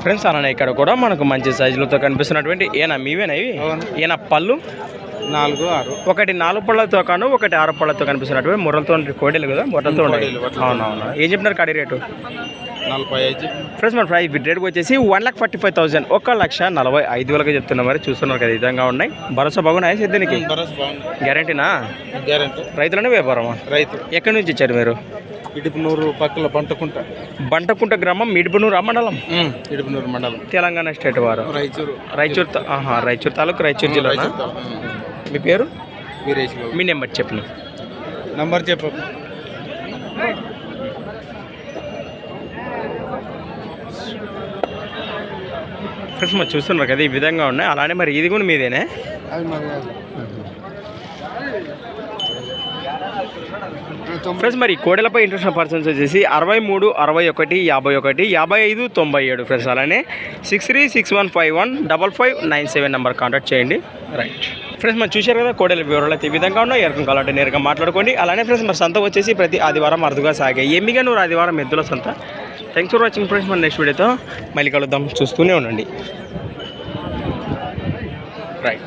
Friends అన్న ఇక్కడ కూడా మనకు మంచి సైజులతో కనిపిస్తున్నటువంటి ఈయన మీవేనా ఇవి? ఈయన పళ్ళు? నాలుగు ఆరు. ఒకటి నాలుగు పళ్ళతో కాను ఒకటి ఆరు పళ్ళతో కనిపిస్తున్నటువంటి మురలతో కోడీలు కదా మురలతో ఉన్నాయి అవునవును. ఏం చెప్పినారు కడి రేటు? నలభై ఐదు. ఫ్రెండ్స్ మన ప్రైస్ రేట్ వచ్చేసి one lakh forty five thousand ఒక లక్ష నలభై ఐదు వేలకు చెప్తున్నా మరి. చూస్తున్నారు కదా విధంగా ఉన్నాయి. భరోసా బాగున్నాయి సిద్ధానికి? గ్యారంటీనా గ్యారెంటీ రైతులనే వ్యాపారమా? రైతు. ఎక్కడి నుంచి ఇచ్చారు మీరు? ఇడుపునూరు పక్కల పంటకుంట బంటకుంట గ్రామం మిడిపనూరు మండలం? ఇడుపునూరు మండలం. తెలంగాణ స్టేట్ వారు. రాయచూరు రాయచూర్ తా- ఆహా రాయచూర్ తాలూకు రాయచూర్ జిల్లా మీ పేరు? మీ నెంబర్ చెప్పిన నంబర్ చెప్పు. ఫ్రెండ్స్ మరి చూస్తున్నారు కదా ఈ విధంగా ఉన్నాయి. అలానే మరి ఇది కూడా మీదేనే? ఫ్రెండ్స్ మరి కోడెలపై ఇంట్రెస్ట్ పర్సన్స్ వచ్చేసి అరవై మూడు అరవై ఒకటి యాభై ఒకటి యాభై ఐదు తొంభై ఏడు. ఫ్రెండ్స్ అలానే six three six one five one double five nine seven number contact చేయండి. రైట్ ఫ్రెండ్స్ మరి చూశారు కదా కోడెల వివరాలు అయితే ఈ విధంగా ఉన్నాయి. ఎరకం కావాలంటే నేరుగా మాట్లాడుకోండి. అలానే ఫ్రెండ్స్ మరి సంత వచ్చేసి ప్రతి ఆదివారం అరుదుగా సాగాయి ఎమ్మిగా నూరు ఆదివారం ఎద్దుల సంత? థ్యాంక్స్ ఫర్ వాచింగ్ ఫ్రెండ్స్ మన నెక్స్ట్ వీడియోతో మళ్ళీ కలుద్దాం. చూస్తూనే ఉండండి. రైట్